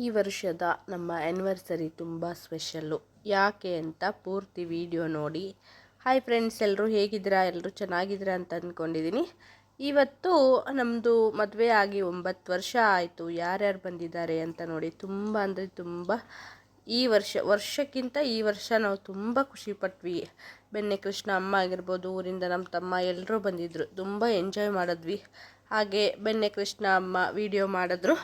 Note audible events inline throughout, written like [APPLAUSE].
ಈ ವರ್ಷದ ನಮ್ಮ ಆ್ಯನಿವರ್ಸರಿ ತುಂಬ ಸ್ಪೆಷಲ್ಲು ಯಾಕೆ ಅಂತ ಪೂರ್ತಿ ವಿಡಿಯೋ ನೋಡಿ. ಹಾಯ್ ಫ್ರೆಂಡ್ಸ್ ಎಲ್ಲರೂ ಹೇಗಿದ್ದೀರಾ? ಎಲ್ಲರೂ ಚೆನ್ನಾಗಿದ್ದೀರಾ ಅಂತ ಅಂದ್ಕೊಂಡಿದ್ದೀನಿ ಇವತ್ತು ನಮ್ಮದು ಮದುವೆ ಆಗಿ ಒಂಬತ್ತು ವರ್ಷ ಆಯಿತು. ಯಾರ್ಯಾರು ಬಂದಿದ್ದಾರೆ ಅಂತ ನೋಡಿ ತುಂಬ ಅಂದರೆ ತುಂಬ ಈ ವರ್ಷ, ವರ್ಷಕ್ಕಿಂತ ಈ ವರ್ಷ ನಾವು ತುಂಬ ಖುಷಿಪಟ್ವಿ ಬೆನ್ನೆ ಕೃಷ್ಣ ಅಮ್ಮ ಆಗಿರ್ಬೋದು, ಊರಿಂದ ನಮ್ಮ ತಮ್ಮ ಎಲ್ಲರೂ ಬಂದಿದ್ದರು ತುಂಬ ಎಂಜಾಯ್ ಮಾಡಿದ್ವಿ. ಹಾಗೆ ಬೆನ್ನೆ ಕೃಷ್ಣ ಅಮ್ಮ ವಿಡಿಯೋ ಮಾಡಿದ್ರು.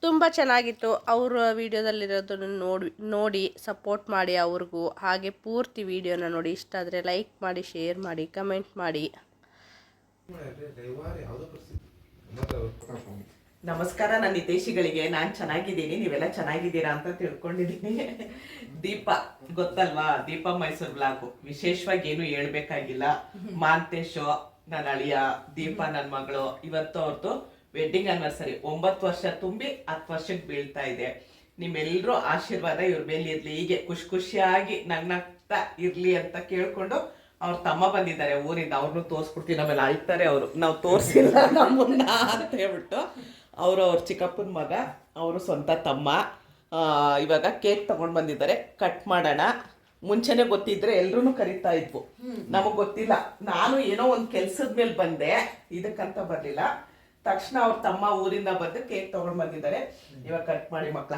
ತುಂಬ ಚೆನ್ನಾಗಿತ್ತು. ಅವರ ವೀಡಿಯೋದಲ್ಲಿರೋದನ್ನು ನೋಡಿ ನೋಡಿ ಸಪೋರ್ಟ್ ಮಾಡಿ ಅವ್ರಿಗೂ. ಹಾಗೆ ಪೂರ್ತಿ ವೀಡಿಯೋನ ನೋಡಿ. ಇಷ್ಟ ಆದರೆ ಲೈಕ್ ಮಾಡಿ ಶೇರ್ ಮಾಡಿ ಕಮೆಂಟ್ ಮಾಡಿ. ನಮಸ್ಕಾರ ನನ್ನ ಹಿತೇಶಿಗಳಿಗೆ ನಾನು ಚೆನ್ನಾಗಿದ್ದೀನಿ. ನೀವೆಲ್ಲ ಚೆನ್ನಾಗಿದ್ದೀರಾ ಅಂತ ತಿಳ್ಕೊಂಡಿದ್ದೀನಿ. ದೀಪ, ಗೊತ್ತಲ್ವಾ? ದೀಪ ಮೈಸೂರು ಬ್ಲಾಗು. ವಿಶೇಷವಾಗಿ ಏನು ಹೇಳ್ಬೇಕಾಗಿಲ್ಲ. ಮಾಂತೇಶು ನನ್ನ ಅಳಿಯ, ದೀಪ ನನ್ನ ಮಗಳು. ಇವತ್ತು ಅವ್ರದ್ದು ವೆಡ್ಡಿಂಗ್ ಆನಿವರ್ಸರಿ ಒಂಬತ್ತು ವರ್ಷ ತುಂಬಿ ಹತ್ತು ವರ್ಷಕ್ಕೆ ಬೀಳ್ತಾ ಇದೆ. ನಿಮ್ಮೆಲ್ಲರೂ ಆಶೀರ್ವಾದ ಇವ್ರ ಮೇಲೆ ಇರಲಿ. ಹೀಗೆ ಖುಷಿ ಖುಷಿಯಾಗಿ ನಗ್ನಗ್ತಾ ಇರಲಿ ಅಂತ ಕೇಳ್ಕೊಂಡು ಅವ್ರ ತಮ್ಮ ಬಂದಿದ್ದಾರೆ ಊರಿಂದ. ಅವ್ರನ್ನೂ ತೋರಿಸ್ಬಿಡ್ತೀವಿ ನಮ್ಮಲ್ಲಿ ಆಯ್ತಾರೆ ಅವರು. ನಾವು ತೋರಿಸಿಲ್ಲ ನಮ್ಮನ್ನ ಅಂತ ಹೇಳ್ಬಿಟ್ಟು ಅವರು ಅವ್ರ ಚಿಕ್ಕಪ್ಪನ ಮಗ ಅವರು ಸ್ವಂತ ತಮ್ಮ. ಇವಾಗ ಕೇಕ್ ತಗೊಂಡು ಬಂದಿದ್ದಾರೆ. ಕಟ್ ಮಾಡೋಣ. ಮುಂಚೆನೆ ಗೊತ್ತಿದ್ರೆ ಎಲ್ರೂ ಕರಿತಾ ಇದ್ವು. ನಮಗ್ ಗೊತ್ತಿಲ್ಲ. ನಾನು ಏನೋ ಒಂದ್ ಕೆಲ್ಸದ ಮೇಲೆ ಬಂದೆ. ಇದಕ್ಕಂತ ಬರ್ಲಿಲ್ಲ. ತಕ್ಷಣ ಅವ್ರ ತಮ್ಮ ಊರಿಂದ ಬಂದು ಕೇಕ್ ತಗೊಂಡ್ ಬಂದಿದ್ದಾರೆ. ಇವಾಗ ಕಟ್ ಮಾಡಿ ಮಕ್ಳ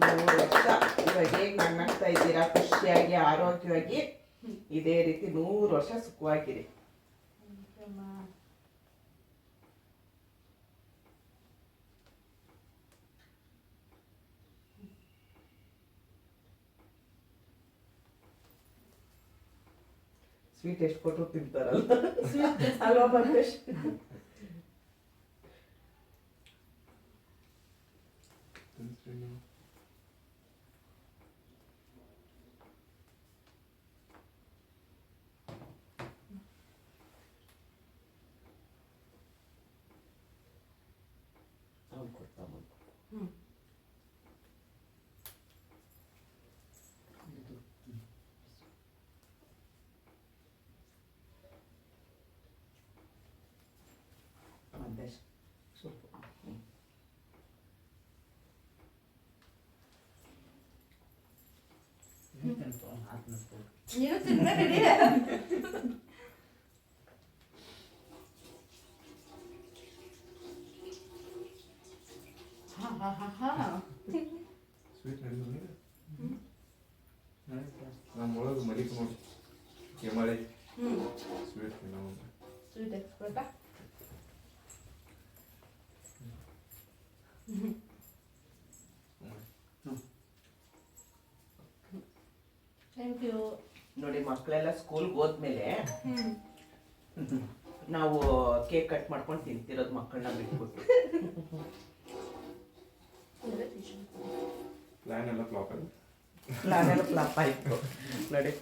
ಮೂರು ವರ್ಷ. ಇವಾಗ ಹೇಗೆ ನಗ್ನಾಗ್ತಾ ಇದ್ದೀರಾ? ಖುಷಿಯಾಗಿ ಆರೋಗ್ಯವಾಗಿ? ಇದೇ ರೀತಿ ನೂರು ವರ್ಷ ಸುಖವಾಗಿರಿ. ಸ್ವೀಟ್ ಎಷ್ಟು ಕೊಟ್ಟರು ತಿಂತಾರಲ್ಲ. ಅಲ್ವಾ ಮಂತೇಶ್ ಅವ್ನು ಕೊಡ್ತಾ ಬಂದ. ಮಂತೇಶ್ ಸೊಪ್ಪು ಹ್ಮ್. ನೀನು ತಿನ್ಬೇಕಡಿ ಸ್ವೀಟ್ ನಮ್ಮ ಒಳಗೆ ಮಲಿಕ್ ನೋಡಿ ಕೆಮಳೆ ಸ್ವೀಟ್ ಸ್ವೀಟ್ ಥ್ಯಾಂಕ್ ಯು ನೋಡಿ ಮಕ್ಕಳೆಲ್ಲ ಸ್ಕೂಲ್ಗೆ ಹೋದ್ಮೇಲೆ ನಾವು ಕೇಕ್ ಕಟ್ ಮಾಡ್ಕೊಂಡು ತಿಂತಿರೋದು ಮಕ್ಕಳನ್ನ ಬಿಟ್ಬಿಟ್ಟು. ಎಲ್ಲ ಫ್ಲಾಪ್ ಆಗಿ ನಾನೆಲ್ಲ ಫ್ಲಾಪ್ ಆಯಿತು. ನೋಡಿ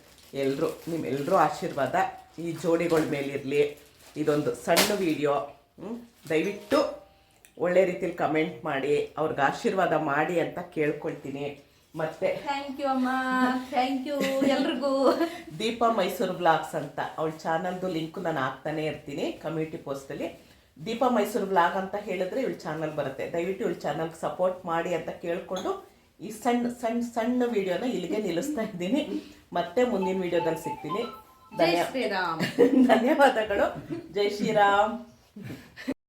ಎಲ್ಲರೂ ನಿಮ್ಮೆಲ್ಲರೂ ಆಶೀರ್ವಾದ ಈ ಜೋಡಿಗಳ ಮೇಲಿರಲಿ. ಇದೊಂದು ಸಣ್ಣ ವಿಡಿಯೋ ದಯವಿಟ್ಟು ಒಳ್ಳೆ ರೀತಿಲಿ ಕಮೆಂಟ್ ಮಾಡಿ ಅವ್ರಿಗೆ ಆಶೀರ್ವಾದ ಮಾಡಿ ಅಂತ ಕೇಳ್ಕೊಳ್ತೀನಿ. ಮತ್ತೆ ಥ್ಯಾಂಕ್ ಯು ಅಮ್ಮ. ಥ್ಯಾಂಕ್ ಯು ಎಲ್ರಿಗೂ. ದೀಪಾ ಮೈಸೂರು ಬ್ಲಾಗ್ಸ್ ಅಂತ ಅವಳ ಚಾನಲ್ದು ಲಿಂಕ್ ನಾನು ಹಾಕ್ತಾನೆ ಇರ್ತೀನಿ ಕಮ್ಯುನಿಟಿ ಪೋಸ್ಟಲ್ಲಿ ದೀಪಾ ಮೈಸೂರು ಬ್ಲಾಗ್ ಅಂತ ಹೇಳಿದ್ರೆ ಇವಳ ಚಾನಲ್ ಬರುತ್ತೆ. ದಯವಿಟ್ಟು ಇವಳ ಚಾನಲ್ಗೆ ಸಪೋರ್ಟ್ ಮಾಡಿ ಅಂತ ಕೇಳಿಕೊಂಡು ಈ ಸಣ್ಣ ಸಣ್ಣ ಸಣ್ಣ ವಿಡಿಯೋನ ಇಲ್ಲಿಗೆ ನಿಲ್ಲಿಸ್ತಾ ಇದ್ದೀನಿ. ಮತ್ತೆ ಮುಂದಿನ ವಿಡಿಯೋದಲ್ಲಿ ಸಿಗ್ತೀನಿ. ಧನ್ಯ [LAUGHS] ಧನ್ಯವಾದಗಳು. ಜೈ ಶ್ರೀರಾಮ್.